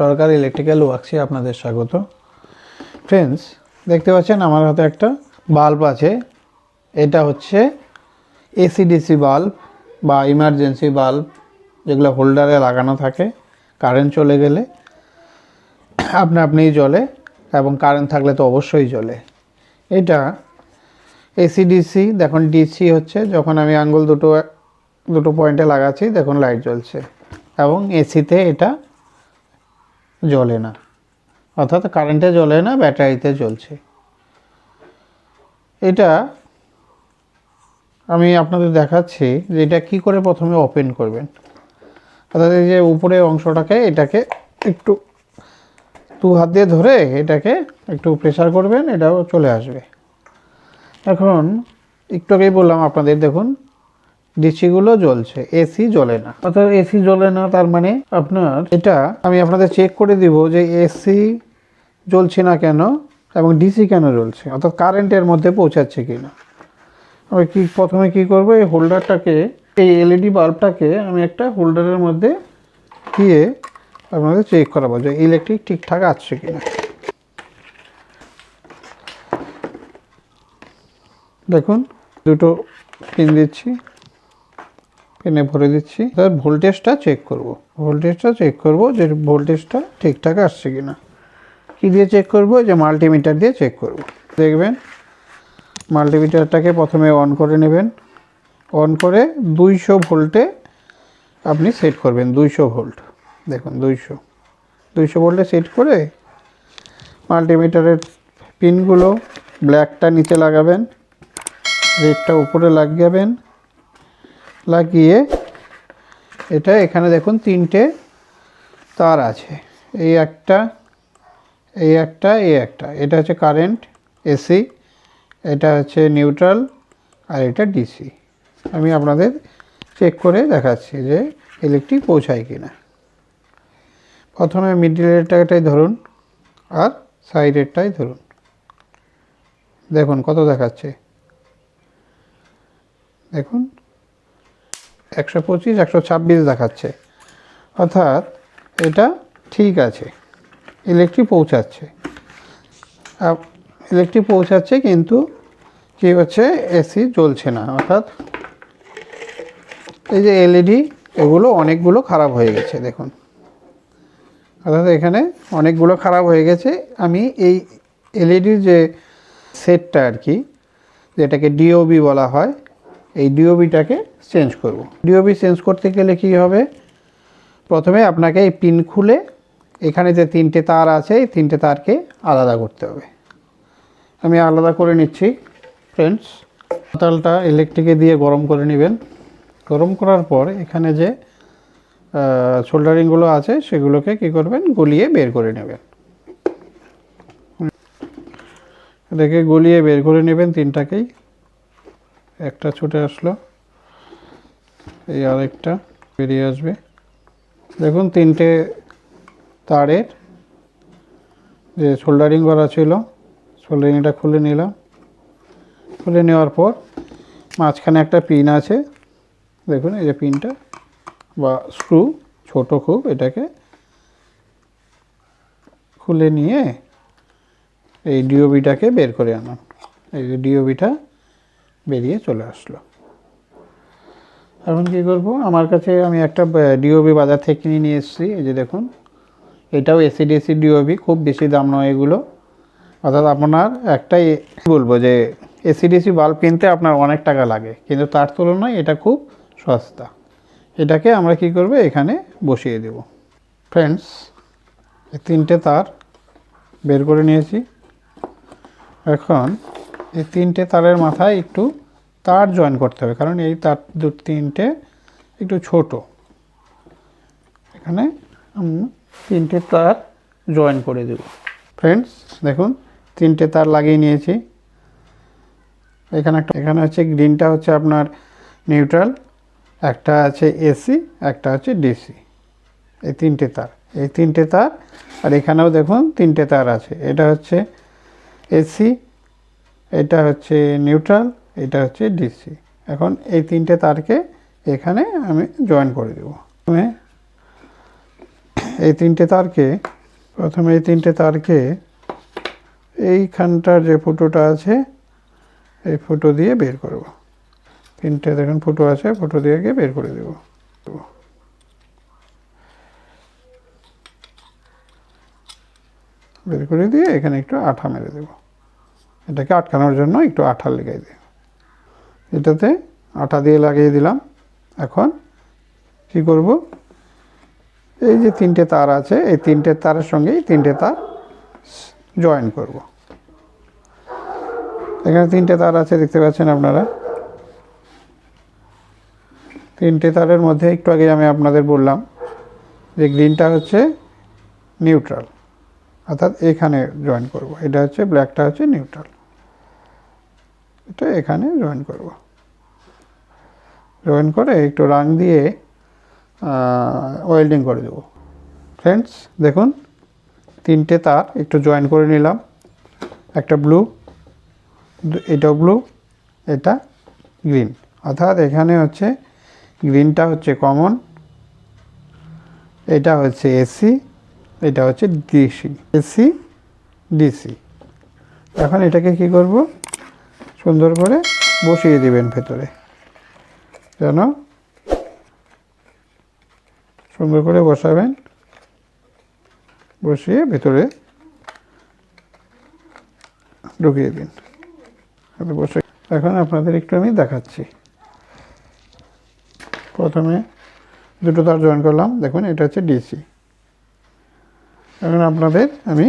সরকারি ইলেকট্রিক্যাল ওয়ার্কসে আপনাদের স্বাগত। ফ্রেন্ডস দেখতে পাচ্ছেন আমার হাতে একটা বাল্ব আছে। এটা হচ্ছে এসিডিসি বাল্ব বা ইমার্জেন্সি বাল্ব যেগুলো হোল্ডারে লাগানো থাকে। কারেন্ট চলে গেলে আপনা আপনিই জ্বলে এবং কারেন্ট থাকলে তো অবশ্যই জ্বলে। এটা এসিডিসি দেখুন ডিসি হচ্ছে, যখন আমি আঙ্গুল দুটো দুটো পয়েন্টে লাগাচ্ছি, দেখুন লাইট জ্বলছে। এবং এসিতে এটা জ্বলে না। অর্থাৎ কারেন্টে জ্বলে না ব্যাটারিতে জ্বলছে। এটা আমি আপনাদের দেখাচ্ছি যে এটা কী করে প্রথমে ওপেন করবেন। অর্থাৎ এই যে উপরে অংশটাকে, এটাকে একটু দু হাত দিয়ে ধরে এটাকে একটু প্রেসার করবেন, এটাও চলে আসবে। এখন একটু আগেই বললাম আপনাদের, দেখুন ডিসিগুলো জ্বলছে এসি জ্বলে না। অর্থাৎ এসি জ্বলে না, তার মানে আপনার এটা আমি আপনাদের চেক করে দিব যে এসি জ্বলছে না কেন এবং ডিসি কেন জ্বলছে, অর্থাৎ কারেন্টের মধ্যে পৌঁছাচ্ছে কি না আমি কি, প্রথমে কি করব, এই হোল্ডারটাকে এই এলইডি বাল্বটাকে আমি একটা হোল্ডারের মধ্যে দিয়ে আপনাদের চেক করাবো যে ইলেকট্রিক ঠিকঠাক আসছে কিনা। দেখুন, দুটো পিন দিচ্ছি। পেনে ভরে দিচ্ছি। তার ভোল্টেজটা চেক করব। ভোল্টেজটা চেক করব যে ভোল্টেজটা ঠিকঠাক আসছে কিনা। কি দিয়ে চেক করব? যে মাল্টিমিটার দিয়ে চেক করব। দেখবেন মাল্টিমিটারটাকে প্রথমে অন করে নেবেন। অন করে দুইশো ভোল্টে আপনি সেট করবেন, দুইশো ভোল্ট দেখুন, দুইশো। দুইশো ভোল্টে সেট করে মাল্টিমিটারের পিনগুলো ব্ল্যাকটা নিচে লাগাবেন রেডটা উপরে লাগাবেন লাগিয়ে এটা এখানে দেখুন তিনটে তার আছে। এই একটা এই একটা এই একটা। এটা হচ্ছে কারেন্ট, এসি, এটা হচ্ছে নিউট্রাল আর এটা ডিসি। আমি আপনাদের চেক করে দেখাচ্ছি যে ইলেকট্রিক পৌঁছায় কি না প্রথমে মিডিলেরটাই ধরুন আর সাইডেরটাই ধরুন। দেখুন কত দেখাচ্ছে। দেখুন একশো পঁচিশ, একশো ছাব্বিশ দেখাচ্ছে। অর্থাৎ এটা ঠিক আছে। ইলেকট্রিক পৌঁছাচ্ছে। ইলেকট্রিক পৌঁছাচ্ছে কিন্তু কী হচ্ছে? এসি জ্বলছে না। অর্থাৎ এই যে এলইডি এগুলো অনেকগুলো খারাপ হয়ে গেছে, দেখুন। অর্থাৎ এখানে অনেকগুলো খারাপ হয়ে গেছে। আমি এই এলইডির যে সেটটা আর কি, যেটাকে ডিওবি বলা হয় এই ডিওবিটাকে চেঞ্জ করব। ডিওবি চেঞ্জ করতে গেলে কি হবে? প্রথমে আপনাকে এই পিন খুলে এখানে যে তিনটে তার আছে, এই তিনটে তারকে আলাদা করতে হবে। আমি আলাদা করে নিচ্ছি ফ্রেন্ডস তালটা ইলেকট্রিকে দিয়ে গরম করে নেবেন। গরম করার পর এখানে যে সোল্ডারিংগুলো আছে, সেগুলোকে কি করবেন? গলিয়ে বের করে নেবেন। এটাকে গলিয়ে বের করে নেবেন তিনটাকেই। একটা ছুটে আসলো। এই আরেকটা বেরিয়ে আসবে। দেখুন, তিনটে তারের যে সোল্ডারিং করা ছিল সোল্ডারিংটা খুলে নিলাম। খুলে নেওয়ার পর মাঝখানে একটা পিন আছে। দেখুন, এই যে পিনটা বা স্ক্রু ছোট খুব, এটাকে খুলে নিয়ে এই ডিওবিটাকে বের করে আনান। এই যে ডিওবিটা বেরিয়ে চলে আসলো। এখন কী করব? আমার কাছে আমি একটা ডিওবি বাজার থেকে নিয়ে এসেছি। এই যে দেখুন, এটাও এসিডিএসি ডিওবি খুব বেশি দাম নয় এগুলো। অর্থাৎ আপনার একটাই বলব যে এসিডিসি বাল্ব কিনতে আপনার অনেক টাকা লাগে। কিন্তু তার তুলনায় এটা খুব সস্তা। এটাকে আমরা কি করব? এখানে বসিয়ে দেব। ফ্রেন্ডস এই তিনটে তার বের করে নিয়েছি। এখন এই তিনটে তারের মাথায় একটু তার জয়েন করতে হবে। কারণ এই তার দু, তিনটে একটু ছোট। এখানে তিনটে তার জয়েন করে দেব। ফ্রেন্ডস দেখুন, তিনটে তার লাগিয়ে নিয়েছি। এখানে একটা, এখানে হচ্ছে গ্রিনটা হচ্ছে আপনার নিউট্রাল একটা আছে এসি একটা হচ্ছে ডিসি এই তিনটে তার, এই তিনটে তার, আর এখানেও দেখুন তিনটে তার আছে। এটা হচ্ছে এসি এটা হচ্ছে নিউট্রাল এটা হচ্ছে ডিসি এখন এই তিনটে তারকে এখানে আমি জয়েন করে দেবো। প্রথমে এই তিনটে তারকে, প্রথমে এই তিনটে তারকে এইখানটার যে ফুটোটা আছে, এই ফুটো দিয়ে বের করব। তিনটে দেখুন ফুটো আছে, ফুটো দিয়ে গিয়ে বের করে দেব। বের করে দিয়ে এখানে একটু আঠা মেরে দেব। এটাকে আটকানোর জন্য একটু আঠা লেগাই দিই। এটাতে আঠা দিয়ে লাগিয়ে দিলাম। এখন কি করব? এই যে তিনটে তার আছে, এই তিনটে তারের সঙ্গে এই তিনটে তার জয়েন করব। এখানে তিনটে তার আছে, দেখতে পাচ্ছেন আপনারা? তিনটে তারের মধ্যে একটু আগে আমি আপনাদের বললাম যে গ্রিনটা হচ্ছে নিউট্রাল অর্থাৎ এখানে জয়েন করব। এটা হচ্ছে ব্ল্যাকটা হচ্ছে নিউট্রাল এটা এখানে জয়েন করব। জয়েন করে একটু রাং দিয়ে ওয়েল্ডিং করে দেবো। ফ্রেন্ডস দেখুন, তিনটে তার একটু জয়েন করে নিলাম। একটা ব্লু এটাও ব্লু এটা গ্রিন অর্থাৎ এখানে হচ্ছে গ্রিনটা হচ্ছে কমন এটা হচ্ছে এসি এটা হচ্ছে ডিসি এসি ডিসি এখন এটাকে কি করব? সুন্দর করে বসিয়ে দিবেন ভেতরে। যেন সুন্দর করে বসাবেন। বসিয়ে ভেতরে ঢুকিয়ে দিন। বসে, এখন আপনাদের একটু আমি দেখাচ্ছি। প্রথমে দুটো তার জয়েন করলাম। দেখুন, এটা হচ্ছে ডিসি। এখন আপনাদের আমি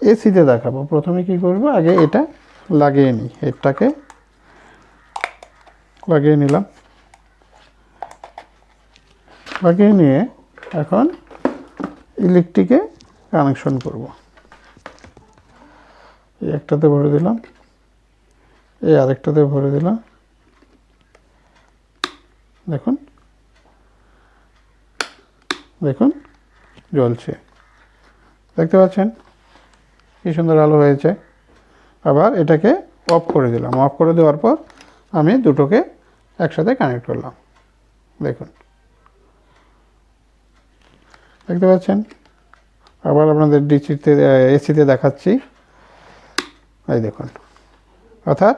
এসিতে দেখাবো। প্রথমে কি করব? আগে এটা লাগিয়ে নিই হেডটাকে। লাগিয়ে নিলাম। লাগিয়ে নিয়ে এখন ইলেকট্রিকে কানেকশন করব। এই একটাতে ভরে দিলাম। এই আরেকটাতে ভরে দিলাম। দেখুন। দেখুন, জ্বলছে। দেখতে পাচ্ছেন? কি সুন্দর আলো হয়েছে। আবার এটাকে অফ করে দিলাম। অফ করে দেওয়ার পর আমি দুটোকে একসাথে কানেক্ট করলাম। দেখুন। দেখতে পাচ্ছেন? আবার আপনাদের ডিসিতে এসিতে দেখাচ্ছি। এই দেখুন। অর্থাৎ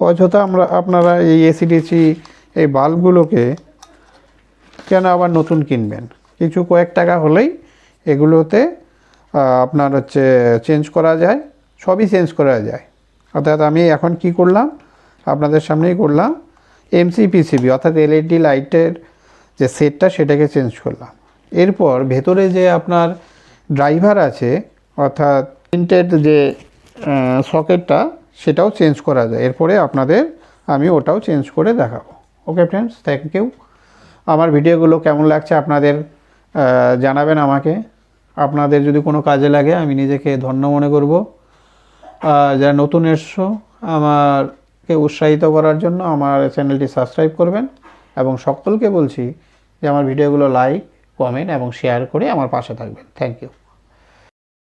অযথা আমরা, আপনারা এই এসি ডিসি এই বাল্বগুলোকে কেন আবার নতুন কিনবেন? কিছু কয়েক টাকা হলেই এগুলোতে আপনার হচ্ছে চেঞ্জ করা যায়। সবই চেঞ্জ করা যায়। অর্থাৎ আমি এখন কি করলাম? আপনাদের সামনেই করলাম। এমসিপিসিবি অর্থাৎ এলইডি লাইটের যে সেটটা সেটাকে চেঞ্জ করলাম। এরপর ভেতরে যে আপনার ড্রাইভার আছে, অর্থাৎ প্রিন্টেড যে সকেটটা সেটাও চেঞ্জ করা যায়। এরপরে আপনাদের আমি ওটাও চেঞ্জ করে দেখাবো। ওকে ফ্রেন্ডস থ্যাংক ইউ আমার ভিডিওগুলো কেমন লাগছে আপনাদের জানাবেন আমাকে। আপনাদের যদি কোনো কাজে লাগে, আমি নিজেকে ধন্য মনে করব। যারা নতুন এসছো আমারকে উৎসাহিত করার জন্য আমার চ্যানেলটি সাবস্ক্রাইব করবেন এবং সকলকে বলছি যে আমার ভিডিওগুলো লাইক কমেন্ট এবং শেয়ার করে আমার পাশে থাকবেন। Thank you